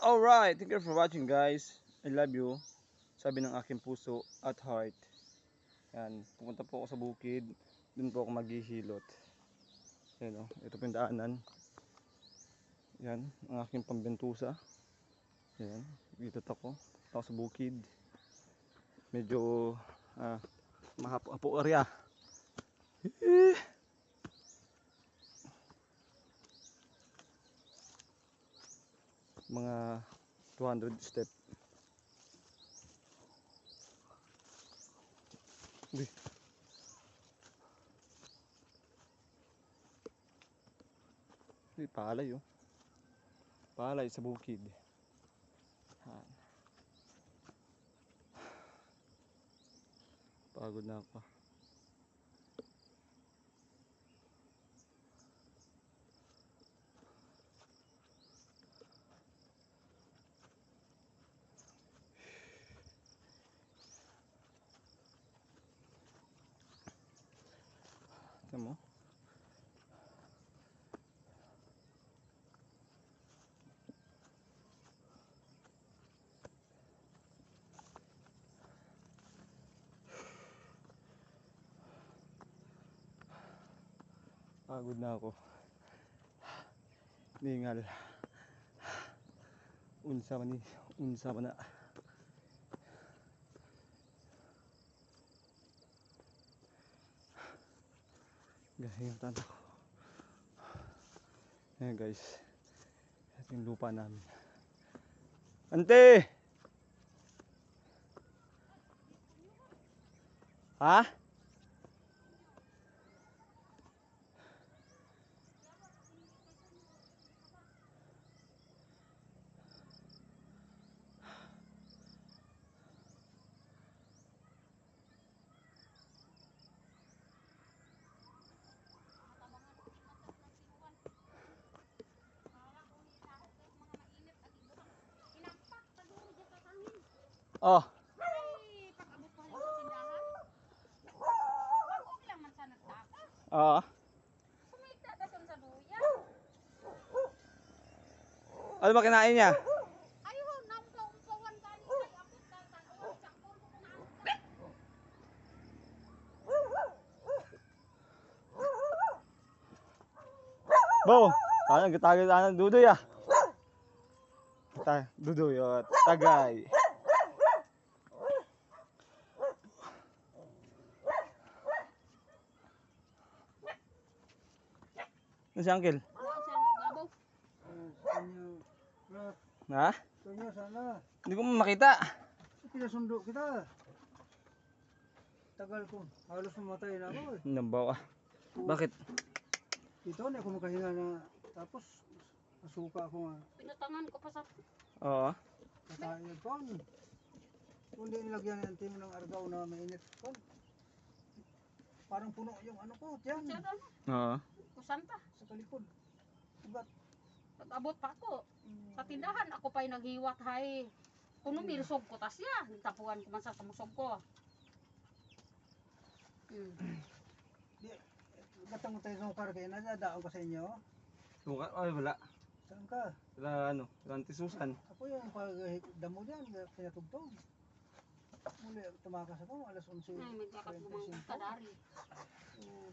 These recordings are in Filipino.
Alright, thank you for watching guys. I love you. Sabi ng aking puso at heart. Yan, pupunta po ako sa bukid. Doon po ako maghihilot. Yan o, ito po yung daanan. Yan, ang aking pambentusa. Yan, dito ako. Dito ako sa bukid. Medyo ah, mahapo-hapo area. Mga 200 step. Uy. Uy, palay oh. Palay sa bukid. Han. Pagod na ako. Tignan mo. Pagod na ako. Ningal. Unsa man ni, unsa man na. Galing ang tanda ko. Ayan guys. Ito yung lupa namin. Ante! Ha? Oh, Ay, pag-abot ko rin sa tindahan. Wag lang man sana taka. oo. Duya. Ano ba kinain niya? Na. Bo, tangan gitagay tangan dudoy ah. Ta dudoy oh, tagay. Ano si Uncle? Ha? kanya sana. Hindi ko makita. Pinasundo kita. Tagal ko. Halos mamatay na ako eh. Nambaw ah. Bakit? Dito na ako makahinga na. Tapos, nasuka ako nga. Pinatangan ko pa sa Oo. Kakain ko. Kung di nilagyan ng timo ng argaw na mainit ko. Parang puno yung ano ko, tiyan. siya doon. Oo. Kusanta. Sa kalikod. Ugat. Pag-abot pa ako. Sa tindahan, ako pa'y naghiwat hay. Kuno mirsog ko tas ya. Nitapuan ko man sa samusog ko. Hmm. Gatang tayo ng kar kayo. Nadadaon ka sa inyo. Suka? Ay, wala. Saan ka? Wala ano, wala antisusan. Ako yung pagdamo dyan, pinatugtog. Muli, tumakas ako, alas 11. Ay, may kakat mo mga kadari. Oo.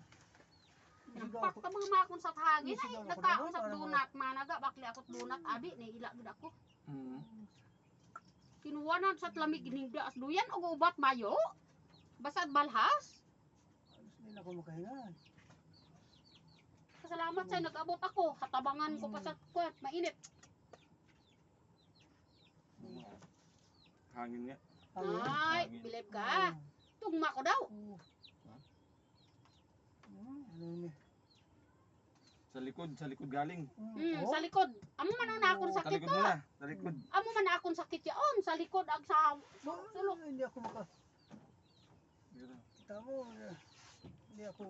Nampak ka mga makon sa Sigaw na ko nagkaon sa dunat managa bakli akot dunat abi ni ila gid ako. Mm. Kinuwanan sa lamig hinigda as duyan og ubat mayo. Basad balhas. Alas din ako makahinga. Salamat sa nag-abot ako. Hatabangan ko pa sa kwet mainit. Hangin nga. Ay, bilib ka. Tugma ko daw. Sa likod, sa likod galing. Hmm, Oh, sa likod. Amo man na akong Sa sakit likod ko. muna, sa likod. Amo man na akong sakit yaon sa likod ag sa so- sulok. Hindi ako maka... Kita mo, eh, hindi ako...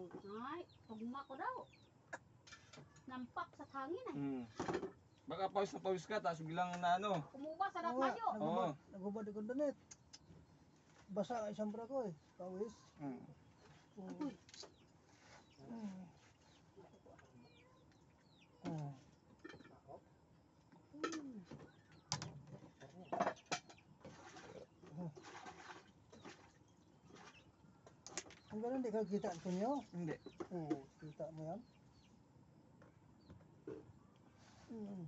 Ay, tugma ko daw. Nampak sa hangin ay. Mm. Baka pawis na pawis ka, tapos bilang na ano. Kumuba sa Oo datmayo. Oo. nagubad- Nagubad ako damit. Basa nga isang bra ko eh. Pawis. Mm. Mm. Mm. Mm. Ang ganun, di ka kita ko niyo? Hindi. Oo, kita mo yan. Mm.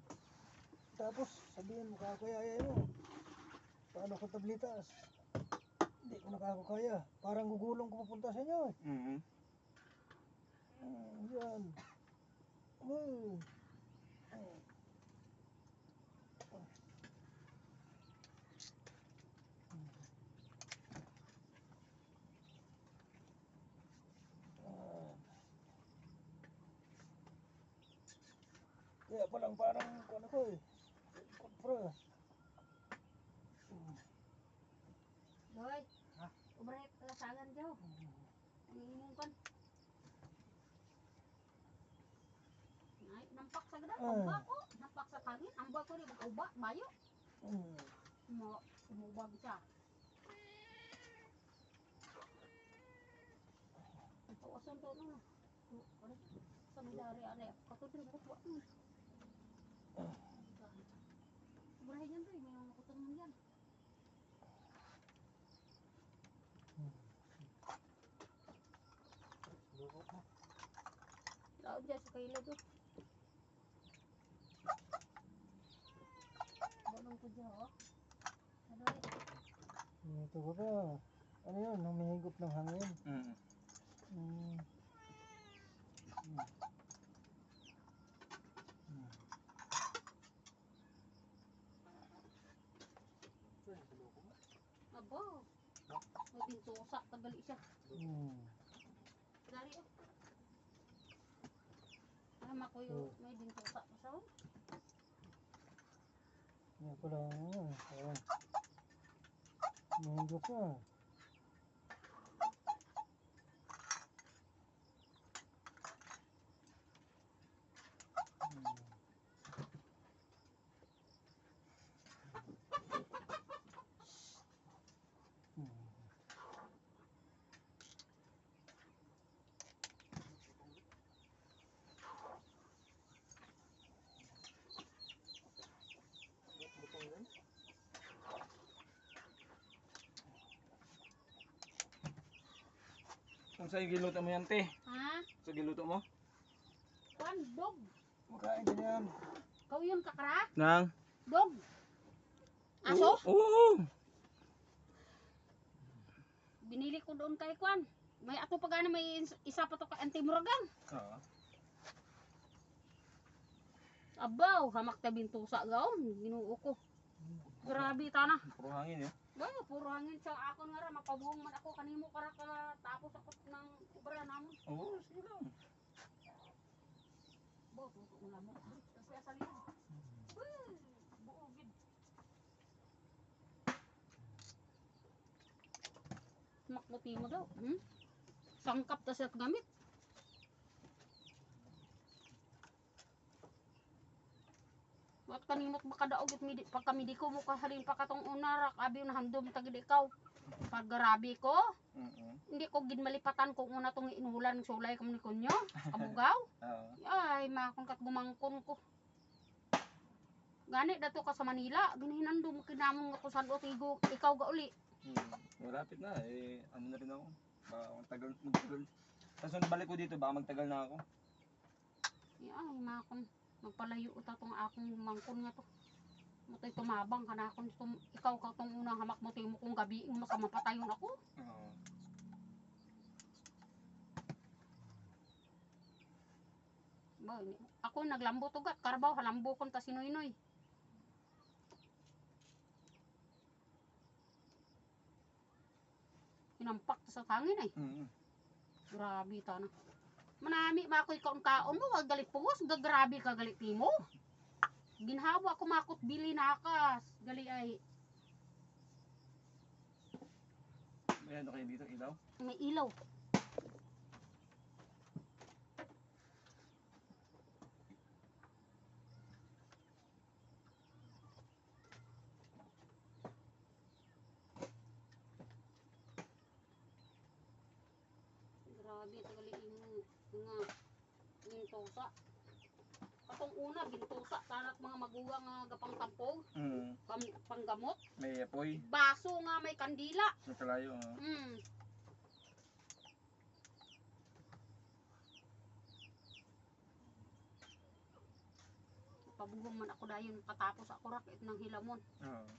Tapos, sabihin mo kakaya yan o. Paano ko tablitas? Hindi ko nakakakaya. Parang gugulong ko papunta sa inyo. eh. Mm-hmm. Mm, yan. Mm. Ah. Kaya palang parang ano ko eh. Kompra. Boy. Ha? Ubray kasagan daw. Ang imong kan. Ay, nampak sa gada, Ah. uba ko. Nampak sa tangin, amba ko ni uba, bayo. Mm. Mo umubag siya. Ito asan to no. Ano? Sa midari katudin ko ko. Ubray yan to, may mga kutong mo yan. Laod dyan sa kaila do. Balong ko dyan, oh. Ano eh? Ito ko pa. Ano yun? Humihigop ng hangin. Mm. Mm. Mm. Abo. May bintusa, tagali siya. Mm. Dari, oh. Alam ako yung may bintusa pa siya, oh. Yan pala. Ayan. Ayan. Humihigop Kung sa'yo giluto mo yan, te. Ha? Sa giluto mo? Kwan, dog. Makain ka niyan. Kau yun kakra? Nang? Dog. Aso? Oo. oo. Binili ko doon kay Kwan. May ato pa gana may is- isa pa to ka antimuragan. Oo. Abaw, hamak ta bintusa gaon. Ginuo ko. Grabe tana. Puro hangin eh. Ba, puro hangin sa ako nga ra mapabuhong man ako kanimo kara ka tapos ako ng obra namon. Oo, sige lang. Bo, tuto na mo. Kasi asal yun. Weh, buo gid. Makbuti mo daw. Hmm? Sangkap ta sa gamit. Wat kanimot makadaog midi pagkamidiko mo kahalin pa katong unarak abi na handom tagid ikaw. Paggrabe ko, Oo. hindi ko gid malipatan kung una tong inulan sulay kamo ni kunyo. Kabugaw. Oo. Ay, makon kat gumangkon ko. Gani dato ka sa Manila, ginihinando mo kinamon nga kusan o tigo, ikaw ga uli. Hmm. Malapit na eh. Ano na rin ako. Baka magtagal. magtagal. Tapos balik ko dito, baka magtagal na ako. Ay, makon. Magpalayo uta tong akong mangkon nga to. Matoy tumabang ka na akong tum, ikaw ka tong unang hamak mo mo kung gabi mo sa mapatayon ako. Oo. Ba, ni- ako naglambo tugat, karabaw halambo kon ta sinoy-noy. Inampak sa hangin ay. Mm. Grabe ta na. Manami makoy kaon kaon mo, wag galit pugos, gagrabe ka galit timo. Ginhawa ko makot bili nakas. Gali ay May ano kayo dito, ilaw? may ilaw. sa tanak mga maguga nga gapang tampog, mm. panggamot. May apoy. Baso nga may kandila. Sa kalayo. Uh. Mm. Pabugong man ako dayon patapos ako rakit ng hilamon. Oo. Uh.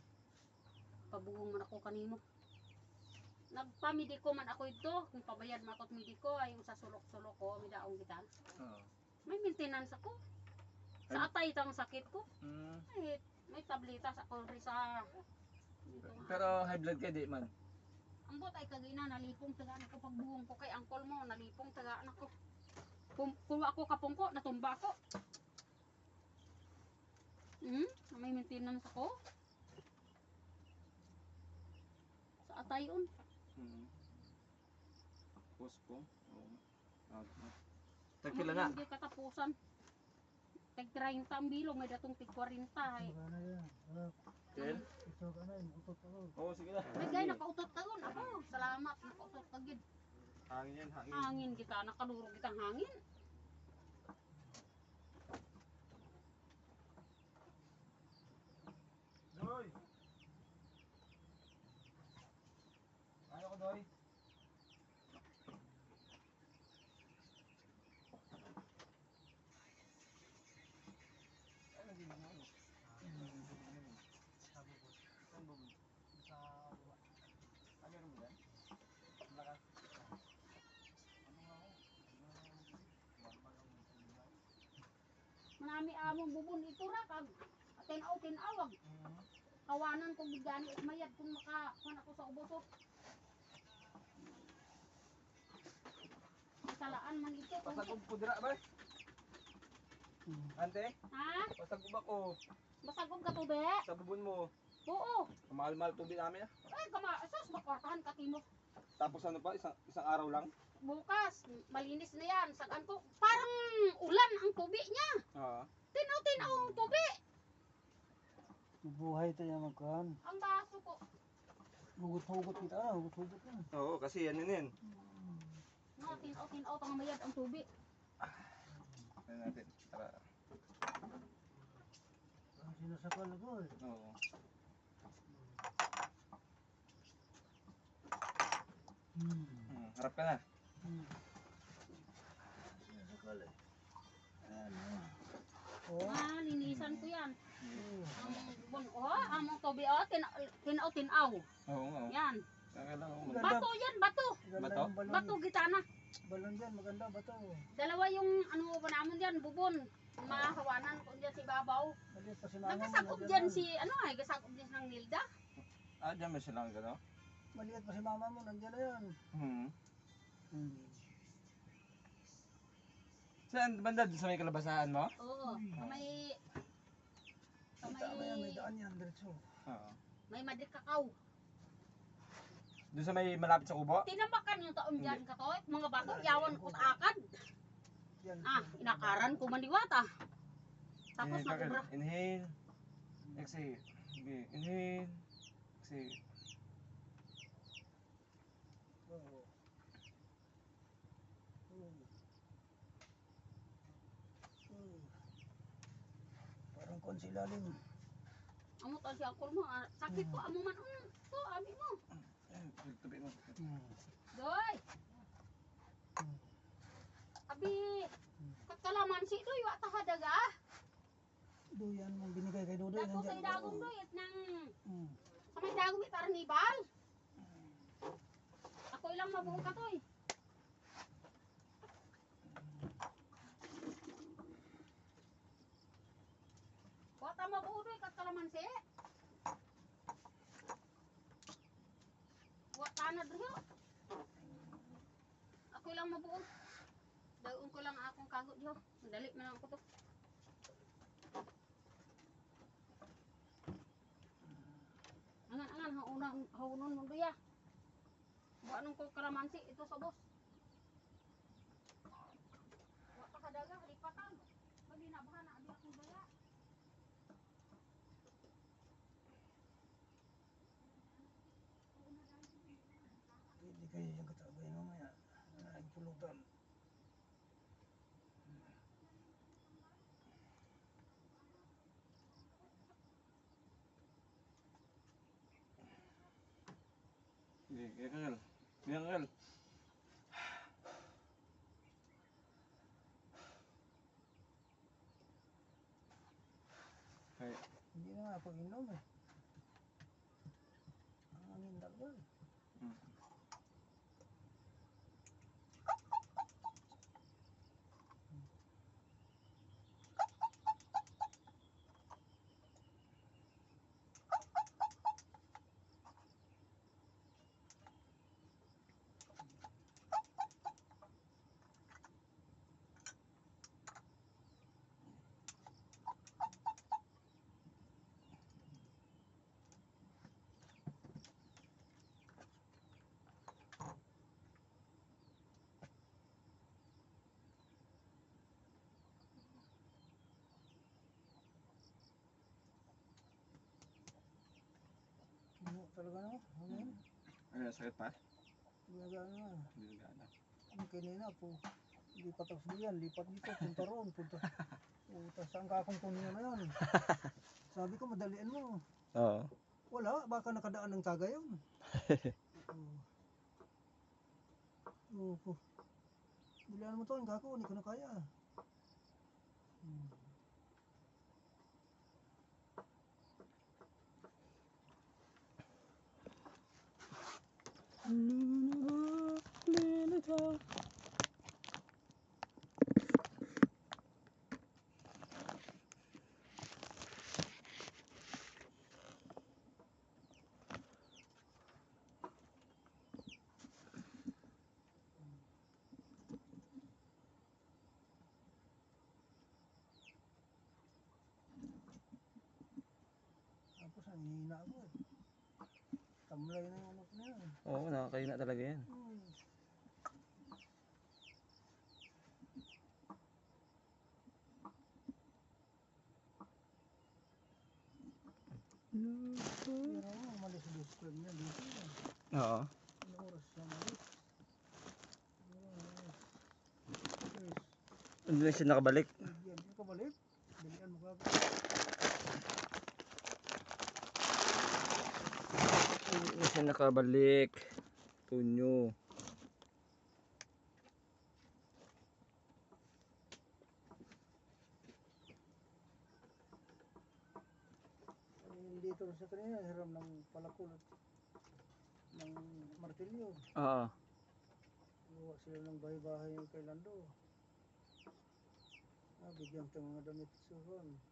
Pabugong man ako kanino. Nagpamidi ko man ako ito, kung pabayad man ako at midi ay sa sulok-sulok ko, may daong gitan. Oo. May maintenance ako. Sa atay itang sakit ko. Mm. Ay, may rin sa... Dito nga. Pero high blood ka di man. Ang bot ay kagina, nalipong tagaan ako pagbuhong ko kay angkol mo, nalipong tagaan ako. Kung kung ako kapungko, natumba ako. Hmm? May maintenance ako. Sa atay yun. Mm. Post ko. Oo. Ah, ah. Tagpila na. Hindi katapusan. Tag 30 ang bilog, may datong tig 40 ay. Kel? Ito ka na, utot ako. Oo, sige na. May gay nakautot tagon. Ako, salamat. Nakautot tagid. Hangin yan, hangin. Hangin kita, nakadurog kitang hangin. Doy! Ayaw ko, Doy. Ano din mo? Saan ba mo? Sa baba. Ah, meron mo yan? Lakas. Ano nga ako? Bubon ito ra kag tinaw tinawag. Kawanan kong bigani at mayad kung maka kung ako sa ubosok. Salaan man ito. Pasagog po dira ba? Ante, Ha? pasagog ako Masagog ka be? sa bubon mo. Oo. Mahal-mahal tubig namin ah. Ay, kama, sus, makwartahan ka timo. Tapos ano pa, isang, isang araw lang. Bukas, malinis na yan. Sagan ko, parang ulan ang tubi niya. Oo. Tinaw-tinaw ang tubi. Buhay tayo magkuhan. Ang baso ko. Hugot-hugot kita na, hugot-hugot na. Oo, kasi yan yun yun. Nga, tinaw-tinaw tang mayad ang tubi. Ano natin, tara. Ang sinasakal ako eh. Oo. Hmm. Hmm, harap ka na. Hmm. Sinasakal eh. Ah. Oh. Ah, linisan ko yan. Hmm. Ang bon, oh, among tubi, oh, tinaw, tinaw. Oo oh. Yan. Kaya lang ako. Ganda. Bato yan, bato. Maganda Bato? Bato gitana. Balon dyan, maganda bato. Dalawa yung ano ba naman diyan, bubon. Mahawanan ko diyan si Babaw. Nagkasakop diyan si ano ay gasakop diyan ng Nilda. Ah, dyan ba silang gano'n? Maliit pa si mama mo, nandiyan na yan. Hmm. Hmm. Saan banda? Doon sa may kalabasahan mo? Oo, sa may sa May tama yan, may may daan yan, diretso. Oo. may madikakaw. Doon sa may malapit sa kubo? Tinambakan yung taon diyan katoy, mga bato yawan ko sa akad. Yan. Ah, inakaran ko maniwata. Tapos Inhale, nakubra. Inhale. Exhale. Okay. Inhale. Exhale. Oo. Hmm. Hmm. Parang konsilalim. Amo ta si akol mo, ah, sakit ko amo man um, to ami mo. Tubi mo. Doy. Abi, kakalaman si Doy wa ta hadaga. Duyan mong binigay kay Dudoy. Dako sa Oo. Doy at nang Hmm. sa may dagong itarnibal. Ako ilang mabuo ka toy. Wata mabuo doy kat kalamansi. Wata na driyo. Ako ilang mabuo. Daon ko lang akong kagot diyo. Madali man lang ako to. Angan angan haunang haunon mo diya. Buanong ko kalamansi ito sa boss. Wa pa kadaga halipatan. Pag ginabahan na abi akong daya. Hindi kayo yung katabay mamaya. Nagpulutan. Sige, kaya kakal. Kaya kakal. ako inom eh. Ang amin dalawa eh. Mm. Ano. Ano, sakit pa? Gumagana na. Hindi na gana. Ang kanina po. Hindi pa tapos diyan. Lipat dito. Punta roon. Punta. Puta, saan ka akong kunin na yan? Sabi ko, madalian mo. Oo. Wala, baka nakadaan ng taga yun. Oo. Oo. Bilihan mo to, ang kako, hindi ko na kaya. Hmm. Tapos ang hihina ako eh. Tamlay na yung ano ko na yan. Oo, nakakahina talaga yan. Yan. Oo. Hindi na siya nakabalik. Bigyan. Hindi ka balik? Bilian mo ka. Hindi na siya nakabalik. Tunyo. Dito sa kanina, hiram ng palakol at ng martilyo. Oo. Gawa sila ng bahay-bahay yung kay Lando. Ah, bigyan ka mga damit suhon.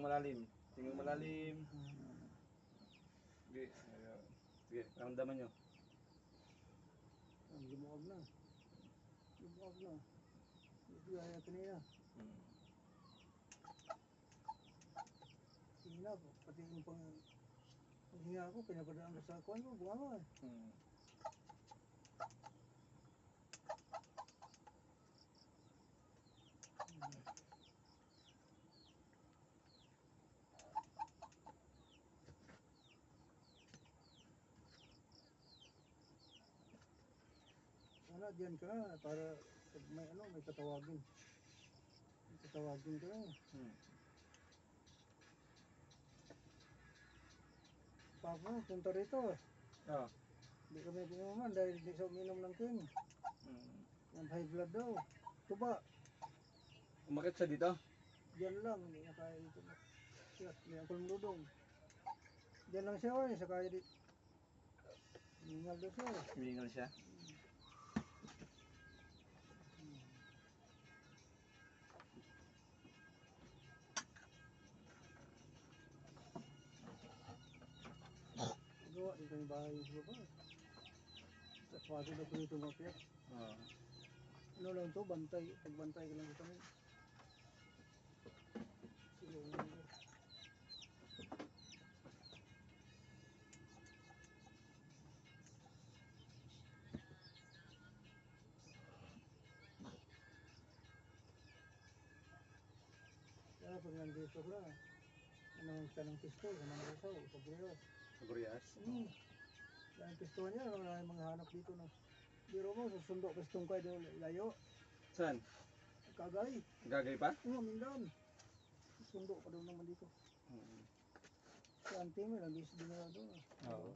Tingnan malalim. Tingnan malalim. Sige. Sige, ramdaman nyo. Ang lumuwag na. Lumuwag na. Bigaya kanina. Hmm. Ko. Pati yung pang... Ang hinga ko, pinapadaan ko sa kuwan ko. Bunga eh. Hmm. Diyan ka. Para pag may ano, may katawagin. May katawagin ka. Hmm. Papa, punta rito. Oo. Hindi kami pinuman dahil di sa uminom ng king. Hmm. Yan high blood daw. Tuba. Umakit siya dito? Diyan lang. Hindi na kaya dito. Siya, hindi ako lumuludong. Diyan lang siya oy. Sa kaya di. Hingal daw siya. eh. Humingal siya. Dito yung bahay sa baba. Tapos pati na po ito mapiyak. Oo. Ano lang to, bantay. Pagbantay ka lang sa kami. Sige, ano. Kaya pag nandito ka na, ano ka ng pistol, ano ng rasaw, pag Sa Gurias? Hmm. Dahil pistuhan niya, wala na yung mga hanap dito na. Biro mo, susundo ka sa tungkay doon layo. Saan? Kagay. Gagay pa? Oo, mindan. Susundo ka doon naman dito. Si auntie mo, lang bis din na doon. Oo.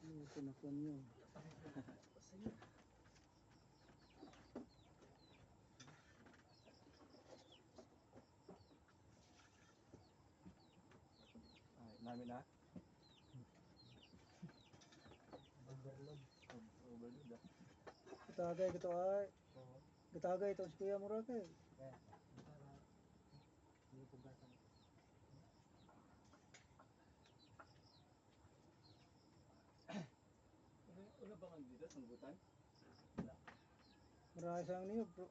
Ano pinakon yun? Ay, namin na. Overload. Overload ah. Katagay ka to ay. Katagay to si Kuya Murake. Wala ba kang dito, sanggutan? Marami sa niyo bro.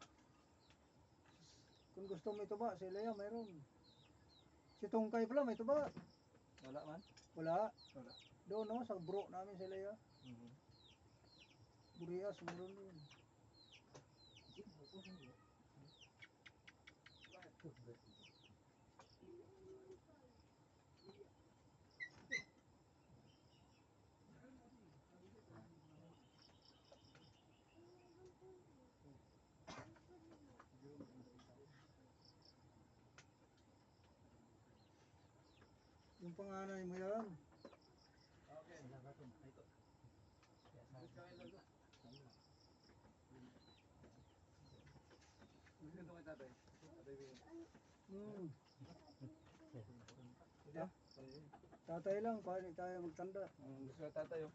Kung gusto mo ito ba, si Lea mayroon. Si Tungkay pala may ito ba? Wala man. Wala. Wala. Doon no, sa bro namin si Lea. Mhm. Burias, meron din. Panganay mo yan. Gusto ko kay tatay. Hmm. Lang, paano tayo magtanda. Mm, Gusto ko tatay oh.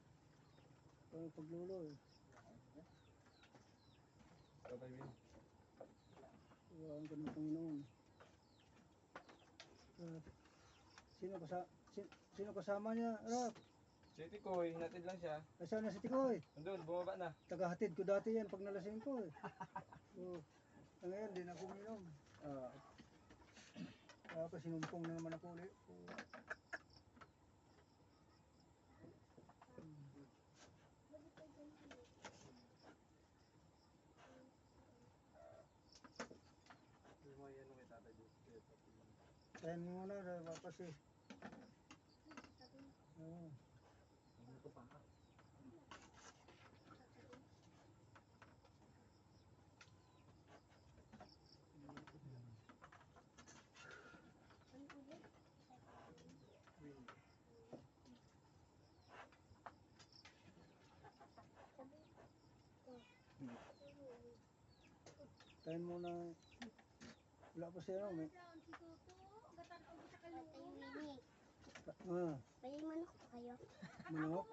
Paano paglulo eh. Tatay Win. Wala ang ganun Panginoon. Ah, sino kasa sino, sino kasama niya? Rap, Si Tikoy, hinatid lang siya. nasaan na si Tikoy? Nandun, bumaba na. Tagahatid ko dati yan pag nalasing ko eh. So, ah, ngayon din ako minom. Ah. Tapos sinumpong na naman ako ulit. So, Hindi mo yan kay Tayo mo muna. Wala pa siya, May, ah, May manok po kayo. manok.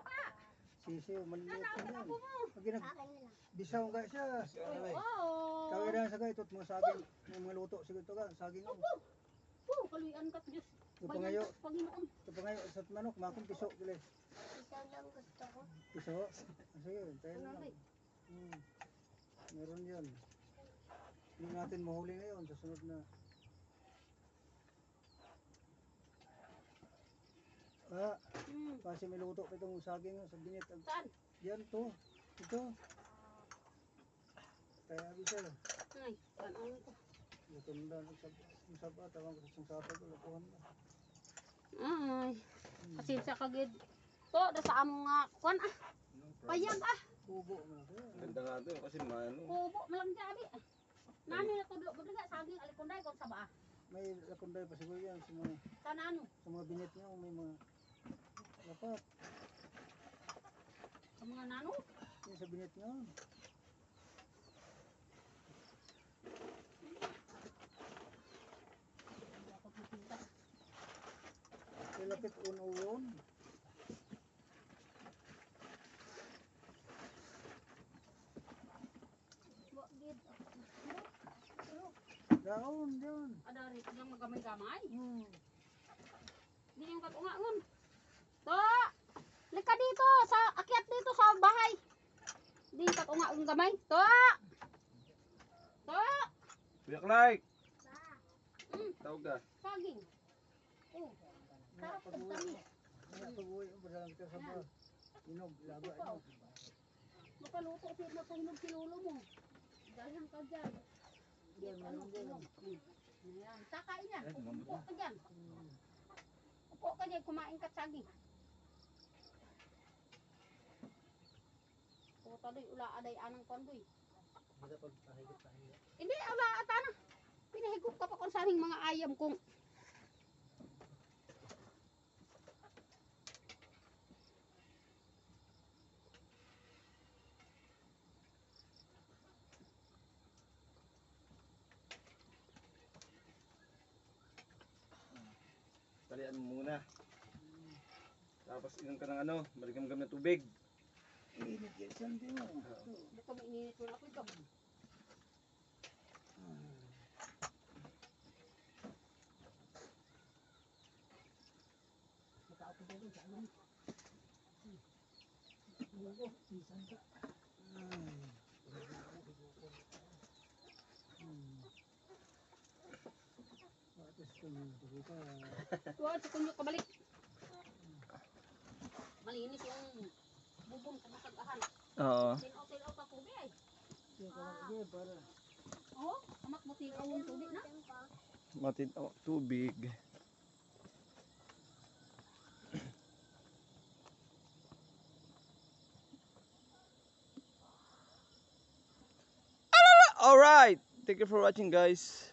Sisiw, maliliit pa yan. Pag ginag, Akin na lang. bisaw nga siya. Oh! Kawin na sa ito, mga saging, mga luto, siguro ito ka, saging mo. Oh, kaluyan ka Diyos. Ito pa ngayon, Panginoon. ito pa ngayon, sa manok, makong piso, gili. Isaw lang gusto ko. Piso? Ah, Sige, tayo na lang. Hmm. Meron yun. Hindi natin mahuli ngayon, sa sunod na. Ah, Hmm. kasi may luto pa itong saging sa binit. Saan? Yan to. Ito. Kaya bisa. Ay, saan ang ito? Luto na lang. Ang sapa, tawang ko sa sapa ko. Lutuhan na. Ay, pasensya ka gid. To, da sa amo nga kuan ah. Payag ah. Kubo na. Kaya, Ganda nga to kasi maano. Kubo malang jabi. Nani na tudlo budga saging alipunday kon sa ba. may lakunday pa siguro yan sa mga, Sa nano? sa mga binit niya. May mga lapat. Sa mga nano? Yung sa binit niya. Hindi ako makita. Ilapit uno yun. Wa gid. Daon, yun. Ada rin magamay-gamay. Hmm. Di yung katungangon. To! Dito sa akyat dito sa bahay. Di yung katungaong gamay. To! To! Kuya Clark! Mm, Tawag ka. saging. Oh, sarap ang Ito. inog. Makaluto sila sa hinog kilolo mo. Dalang ka dyan. Yan, Ano, meron ano? Ayan, kakain yan. Ayan, Upo na. ka dyan. Upo ka dyan, kumain ka saging. O, taloy, ula aday anang kondoy. Hindi ula ata na. Pinahigop ka pa kung saning mga ayam kong. Talian mo muna. Tapos inom ka ng ano, maligam-gam na tubig. Init yan, sandi mo. Ito, maininit mo na ako ito. Matapos ako sa ano. Buko, isan ka. Tuwa, sa kunyo ka balik. Malinis yung bubong sa masagahan. Oo. Tinaw-tinaw ka tubig ay. ka Oo, amak mo tinaw yung tubig na. Matid oh, tubig. Alright! Thank you for watching guys.